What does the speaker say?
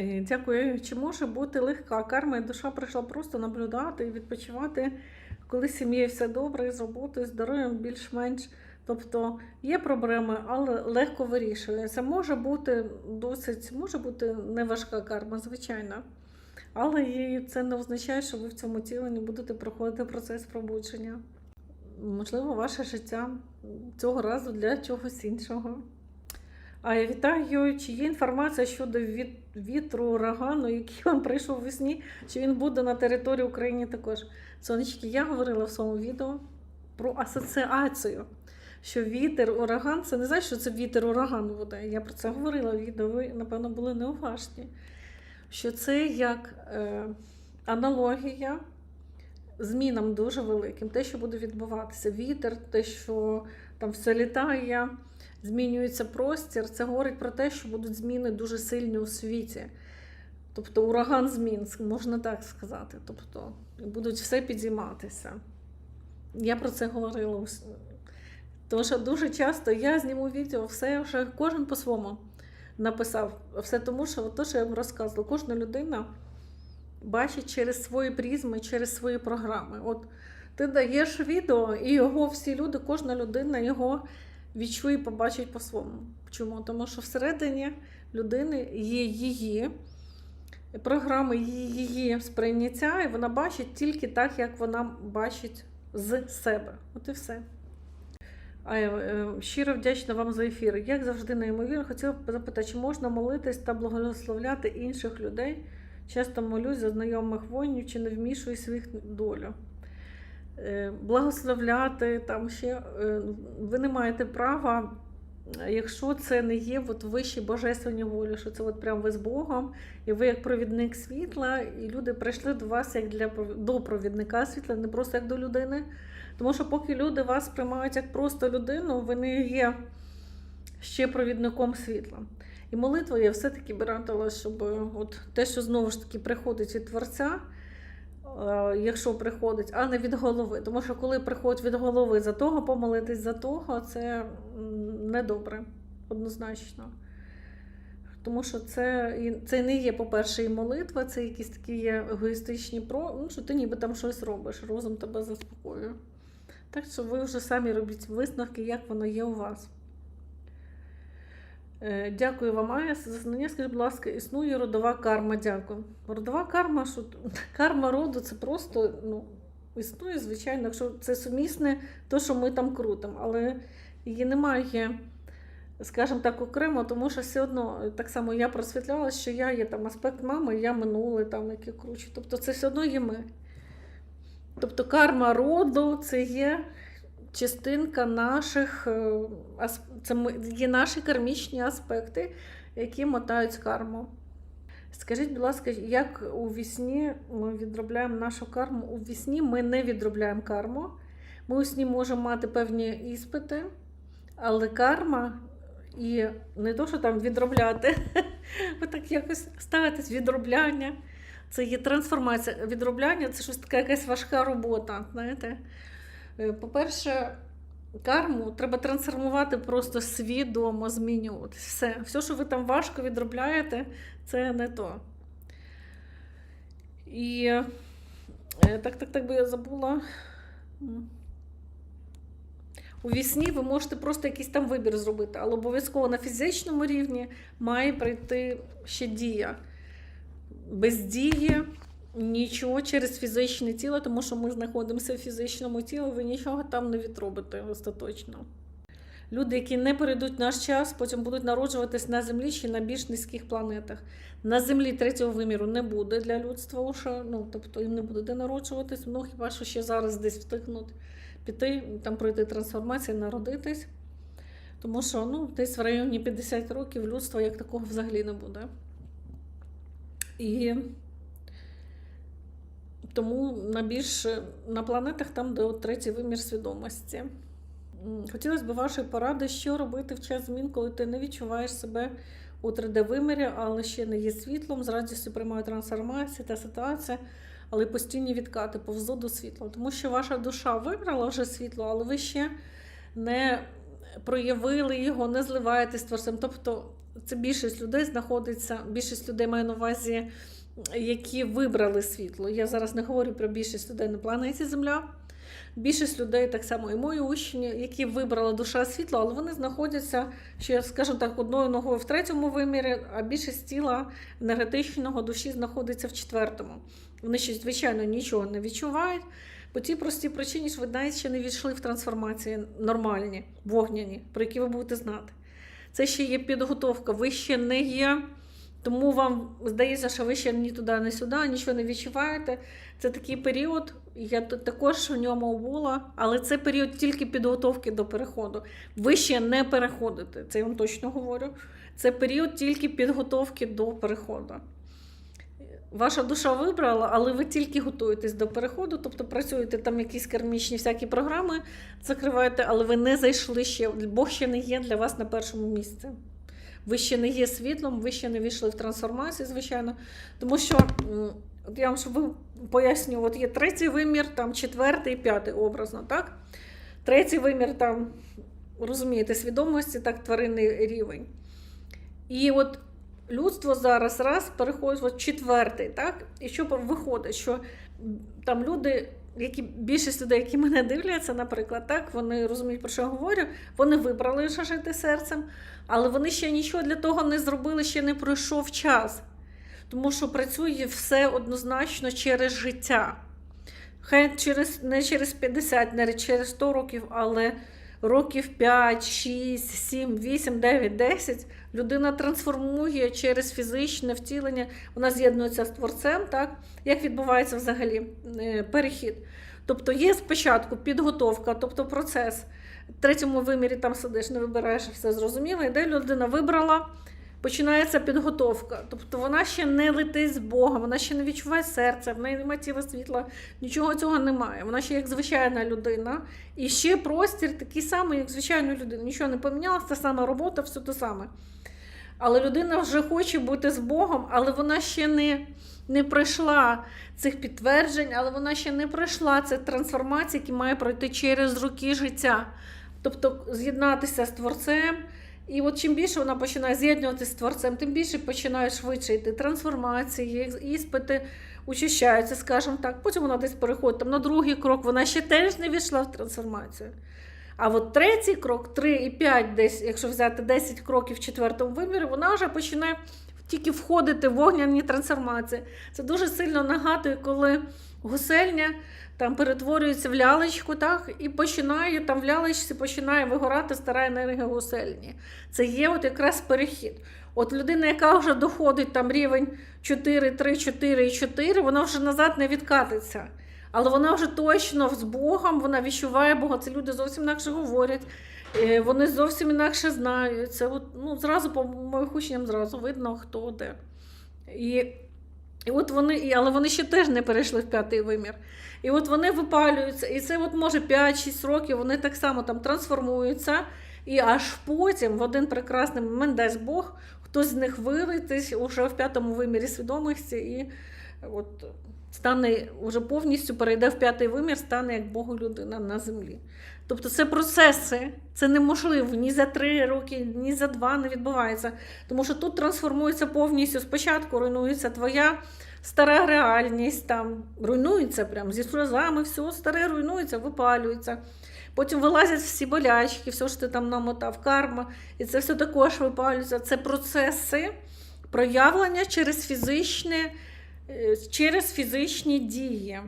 Е, Дякую. Чи може бути легка карма, і душа прийшла просто наблюдати і відпочивати, коли з сім'єю все добре, з роботою, здоров'ям більш-менш. Тобто є проблеми, але легко вирішується. Може бути досить, може бути неважка карма, звичайно. Але це не означає, що ви в цьому тілі не будете проходити процес пробудження. Можливо, ваше життя цього разу для чогось іншого. А я вітаю, чи є інформація щодо вітру урагану, який вам прийшов весні, чи він буде на території України також. Сонечки, я говорила в своєму відео про асоціацію, що вітер, ураган, це не знаєш, що це вітер урагану буде. Я про це говорила в відео, ви, напевно, були неуважні. Що це як е, аналогія змінам дуже великим, те, що буде відбуватися. Вітер, те, що там все літає змінюється простір, це говорить про те, що будуть зміни дуже сильні у світі. Тобто ураган змін, можна так сказати. Тобто будуть все підійматися. Я про це говорила. Тому що дуже часто я зніму відео, все вже кожен по-своєму написав. Все тому, що те, що я вам розказувала, кожна людина бачить через свої призми, через свої програми. От ти даєш відео, і його всі люди, кожна людина його відчує і побачить по-своєму. Чому? Тому що всередині людини є її програми, її сприйняття, і вона бачить тільки так, як вона бачить з себе. От і все. Я е, щиро вдячна вам за ефір. Як завжди, неймовірно, хотіла б запитати, чи можна молитись та благословляти інших людей? Часто молюсь за знайомих воїнів, чи не вмішуюсь в їх долю. Е, Благословляти там ще е, ви не маєте права, якщо це не є от вищі божественні волі, що це от прям ви з Богом, і ви як провідник світла, і люди прийшли до вас як для до провідника світла, не просто як до людини. Тому що поки люди вас сприймають як просто людину, ви не є ще провідником світла. І молитва я все-таки би радила, щоб от те, що знову ж таки приходить від Творця, якщо приходить, а не від голови. Тому що коли приходить від голови за того, помолитись за того, це недобре, однозначно. Тому що це, це не є, по-перше, і молитва, це якісь такі є егоїстичні про, ну, що ти ніби там щось робиш, розум тебе заспокоює. Так що ви вже самі робіть висновки, як воно є у вас. Е, Дякую вам, Ая, за знання. Скажіть, будь ласка, існує родова карма. Дякую. Родова карма, що карма роду це просто ну, існує, звичайно, якщо це сумісне, то що ми там крутимо, але її немає, скажімо так, окремо, тому що все одно так само я просвітляла, що я є там аспект мами, я минуле, там яке круче. Тобто це все одно є ми. Тобто карма роду це є частинка наших, е, це є наші кармічні аспекти, які мотають карму. Скажіть, будь ласка, як у вісні ми відробляємо нашу карму? У вісні ми не відробляємо карму. Ми у сні можемо мати певні іспити, але карма і не то, що там відробляти, ви так якось ставитесь відробляння. Це є трансформація. Відробляння це щось така якась важка робота. Знаєте? Е, По-перше, карму треба трансформувати просто свідомо, змінювати. Все. Все, що ви там важко відробляєте, це не то. І е, так, так, так би я забула. У вісні ви можете просто якийсь там вибір зробити, але обов'язково на фізичному рівні має прийти ще дія. Без дії нічого через фізичне тіло, тому що ми знаходимося в фізичному тілі, ви нічого там не відробите остаточно. Люди, які не перейдуть наш час, потім будуть народжуватись на землі чи на більш низьких планетах. На землі третього виміру не буде для людства, уже, ну, тобто їм не буде де народжуватись, ну хіба що ще зараз десь встигнуть піти, там пройти трансформацію, народитись. Тому що ну, десь в районі 50 років людства як такого взагалі не буде. І тому на більш на планетах там, де от третій вимір свідомості. Хотілося б вашої поради, що робити в час змін, коли ти не відчуваєш себе у 3D-вимірі, але ще не є світлом, з радістю приймає трансформації та ситуація, але постійні відкати повзу до світла. Тому що ваша душа вибрала вже світло, але ви ще не проявили його, не зливаєтесь творцем. Тобто це більшість людей знаходиться, більшість людей маю на увазі, які вибрали світло. Я зараз не говорю про більшість людей на планеті Земля. Більшість людей, так само і мої учні, які вибрали душа світло, але вони знаходяться, ще, скажімо так, одною ногою в третьому вимірі, а більшість тіла енергетичного душі знаходиться в четвертому. Вони ще, звичайно, нічого не відчувають. По тій простій причині, що ви навіть ще не війшли в трансформації нормальні, вогняні, про які ви будете знати. Це ще є підготовка, ви ще не є. Тому вам здається, що ви ще ні туди, ні сюди, нічого не відчуваєте. Це такий період, я також в ньому була, але це період тільки підготовки до переходу. Ви ще не переходите, це я вам точно говорю. Це період тільки підготовки до переходу. Ваша душа вибрала, але ви тільки готуєтесь до переходу, тобто працюєте там якісь кармічні всякі програми, закриваєте, але ви не зайшли ще. Бог ще не є для вас на першому місці. Ви ще не є світлом, ви ще не війшли в трансформацію, звичайно. Тому що, от я вам щоб ви поясню, от є третій вимір, там четвертий, п'ятий образно, так? Третій вимір там, розумієте, свідомості, так, тваринний рівень. І от людство зараз раз переходить в четвертий, так? І що виходить, що там люди, які більшість людей, які мене дивляться, наприклад, так, вони розуміють, про що я говорю, вони вибрали вже жити серцем, але вони ще нічого для того не зробили, ще не пройшов час. Тому що працює все однозначно через життя. Хай через, не через 50, не через 100 років, але років 5, 6, 7, 8, 9, 10 людина трансформує через фізичне втілення, вона з'єднується з творцем. Так? Як відбувається взагалі е, перехід? Тобто є спочатку підготовка, тобто процес. В третьому вимірі там сидиш, не вибираєш, все зрозуміло. Іде людина вибрала, починається підготовка. Тобто вона ще не летить з Бога, вона ще не відчуває серця, в неї немає тіла світла, нічого цього немає. Вона ще як звичайна людина. І ще простір такий самий, як звичайна людина. Нічого не помінялося, та сама робота, все те саме. Але людина вже хоче бути з Богом, але вона ще не не пройшла цих підтверджень, але вона ще не пройшла цих трансформацій, які має пройти через роки життя. Тобто з'єднатися з Творцем. І от чим більше вона починає з'єднуватися з Творцем, тим більше починає швидше йти трансформації, іспити учащаються, скажімо так. Потім вона десь переходить там, на другий крок, вона ще теж не війшла в трансформацію. А от третій крок, 3 і 5, десь, якщо взяти 10 кроків в четвертому вимірі, вона вже починає тільки входити в вогняні трансформації. Це дуже сильно нагадує, коли гусельня там перетворюється в лялечку, так, і починає там в лялечці починає вигорати стара енергія гусельні. Це є от якраз перехід. От людина, яка вже доходить там рівень 4, 3, 4 і 4, вона вже назад не відкатиться. Але вона вже точно з Богом, вона відчуває Бога. Це люди зовсім інакше говорять, е, вони зовсім інакше знають. Це от, ну, зразу по моїх учням зразу видно, хто де. І, і от вони, Але вони ще теж не перейшли в п'ятий вимір. І от вони випалюються, і це от може 5-6 років вони так само там трансформуються. І аж потім, в один прекрасний момент, дасть Бог, хтось з них вилетить уже в п'ятому вимірі свідомості. і от стане вже повністю перейде в п'ятий вимір, стане як Богу людина на землі. Тобто це процеси, це неможливо ні за три роки, ні за два не відбувається. Тому що тут трансформується повністю. Спочатку руйнується твоя стара реальність, там руйнується прям зі сльозами, все старе руйнується, випалюється. Потім вилазять всі болячки, все що ти там намотав, карма, і це все також випалюється. Це процеси проявлення через фізичне через фізичні дії.